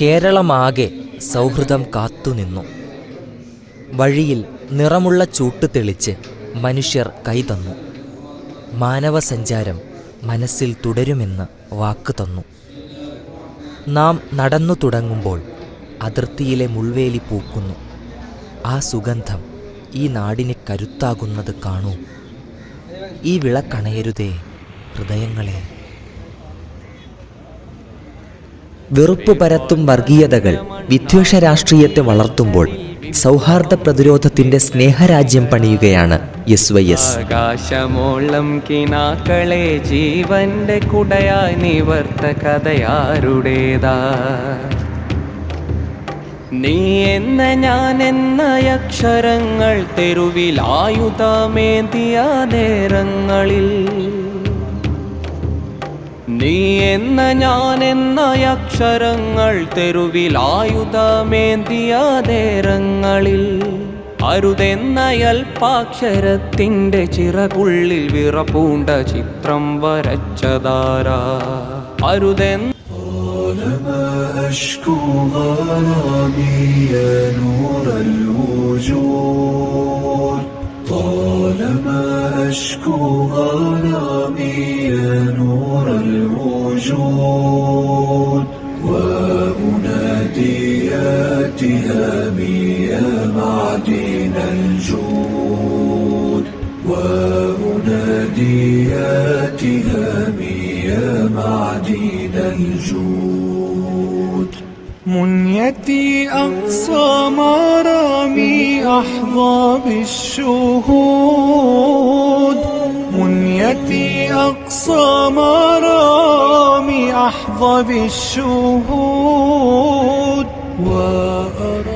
കേരളമാകെ സൗഹൃദം കാത്തുനിന്നു. വഴിയിൽ നിറമുള്ള ചൂട്ട് തെളിച്ച് മനുഷ്യർ കൈതന്നു മാനവസഞ്ചാരം മനസ്സിൽ തുടരുമെന്ന് വാക്ക് തന്നു. നാം നടന്നു തുടങ്ങുമ്പോൾ അതിർത്തിയിലെ മുൾവേലി പൂക്കുന്നു. ആ സുഗന്ധം ഈ നാടിന് കരുത്താകുന്നത് കാണൂ. ഈ വിളക്കണയരുതേ ഹൃദയങ്ങളെ. വെറുപ്പ് പരത്തും വർഗീയതകൾ വിദ്വേഷ രാഷ്ട്രീയത്തെ വളർത്തുമ്പോൾ സൗഹാർദ്ദ പ്രതിരോധത്തിന്റെ സ്നേഹരാജ്യം പണിയുകയാണ് എസ് വൈ എസ് ആകാശമോളം കിനാക്കളെ ജീവന്റെ കുടയായി നിവർത്ത കഥയാരുടേതാ. നീ എന്ന ഞാൻ എന്ന അക്ഷരങ്ങൾ തെരുവിലായുധമേന്തിയ നേരങ്ങളിൽ നീ എന്ന ഞാൻ എന്ന അക്ഷരങ്ങൾ തെരുവിലായുധമേന്തിയ നേരങ്ങളിൽ അരുതെന്ന അല്പാക്ഷരത്തിൻ്റെ ചിറകുള്ളിൽ വിറപൂണ്ട ചിത്രം വരച്ചതാരാ അരുതെന്ന طالما أشكو غرامي يا نور الوجود يا نور الوجود وأنادي يا اتهامي يا معدن الجود وأنادي يا اتهامي يا معدن الجود منيتي أقصى مرامي أحظى بالشهود منيتي أقصى مرامي أحظى بالشهود وأرى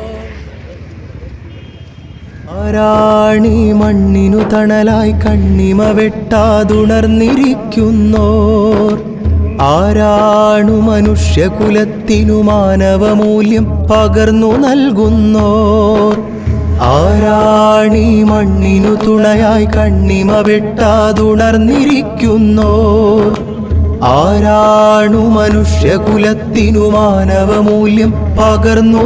ആരാണി മണ്ണിനു തണലായി കണ്ണിമ വെട്ടാതുണർന്നിരിക്കുന്നോർ ആരാണു മനുഷ്യകുലത്തിനു മാനവമൂല്യം പകർന്നു നൽകുന്നോർ ആരാണി മണ്ണിനു തുണയായി കണ്ണിമ വെട്ടാതുണർന്നിരിക്കുന്നോ? ആരാണു മനുഷ്യകുലത്തിനു മാനവമൂല്യം പകർന്നു